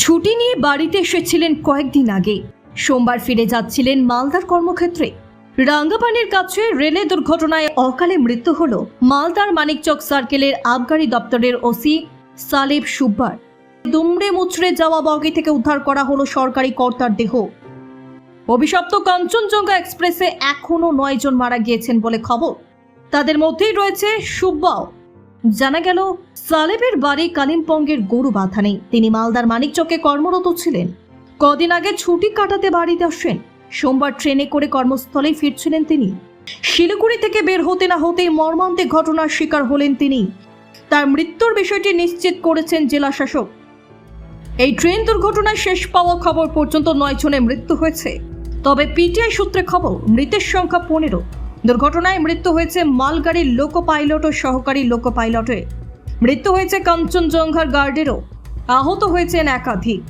ছুটি নিয়ে বাড়িতে এসেছিলেন কয়েকদিন আগে। সোমবার ফিরে যাচ্ছিলেন মালদার কর্মক্ষেত্রে। রাঙ্গাপানির কাছে রেলে দুর্ঘটনায় অকালে মৃত্যু হল মালদার মানিকচক সার্কেলের আবগারি দপ্তরের ওসি সালেব সুব্বার। দুমড়ে মুচড়ে যাওয়া বগি থেকে উদ্ধার করা হলো সরকারি কর্তার দেহ। অভিশপ্ত কাঞ্চনজঙ্ঘা এক্সপ্রেসে এখনও নয়জন মারা গিয়েছেন বলে খবর। তাদের মধ্যেই রয়েছে সুব্বাও। জানা গেল, সালেবের বাড়ি কালিম্পংয়ের গরু বাধা নেই। তিনি মালদার মানিকচকে কর্মরত ছিলেন। কদিন আগে ছুটি কাটাতে বাড়িতে আসেন। সোমবার ট্রেনে করে কর্মস্থলে ফিরছিলেন তিনি। শিলিগুড়ি থেকে বের হতে না হতেই মর্মান্তিক ঘটনার শিকার হলেন তিনি। তার মৃত্যুর বিষয়টি নিশ্চিত করেছেন জেলা শাসক। এই ট্রেন দুর্ঘটনায় শেষ পাওয়া খবর পর্যন্ত নয় জনের মৃত্যু হয়েছে। তবে পিটিআই সূত্রে খবর, মৃতের সংখ্যা পনেরো। দুর্ঘটনায় মৃত্যু হয়েছে মালগাড়ির লোকো পাইলট ও সহকারী লোকো পাইলটের মৃত্যু হয়েছে কাঞ্চনজঙ্ঘার গার্ডেরও। আহত হয়েছেন একাধিক।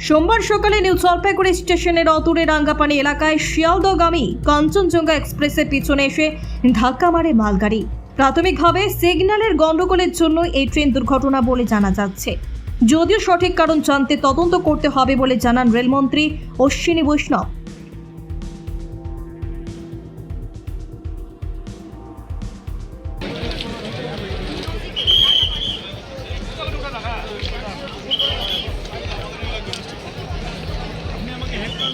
সোমবার সকালে নিউ জলপাইগুড়ি স্টেশনের অদূরে রাঙ্গাপানি এলাকায় শিয়ালদগামী কাঞ্চনজঙ্ঘা এক্সপ্রেসের পিছনে এসে ধাক্কা মারে মালগাড়ি। প্রাথমিকভাবে সিগন্যালের গন্ডগোলের জন্য এই ট্রেন দুর্ঘটনা বলে জানা যাচ্ছে। যদিও সঠিক কারণ জানতে তদন্ত করতে হবে বলে জানান রেলমন্ত্রী অশ্বিনী বৈষ্ণব।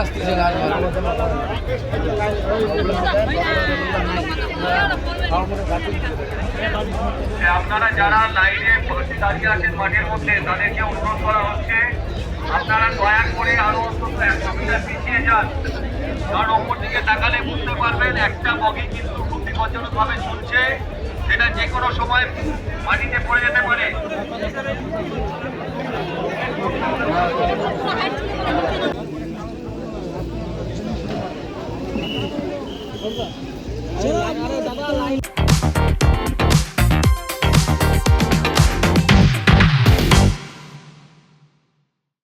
আসতেছে লাল আপনারা যারা লাইনে দাঁড়িয়ে আছেন মাঠের মধ্যে, তাদেরকে অনুরোধ করা হচ্ছে, আপনারা দয়া করে আরও অন্তত একশো মিটার পিছিয়ে যান। কারণ ওপর দিকে তাকালে বুঝতে পারবেন, একটা বগি কিন্তু খুব বিপজ্জনক ভাবে চলছে, সেটা যে কোনো সময় মাটিতে পড়ে যেতে পারে। Hadi. Hadi.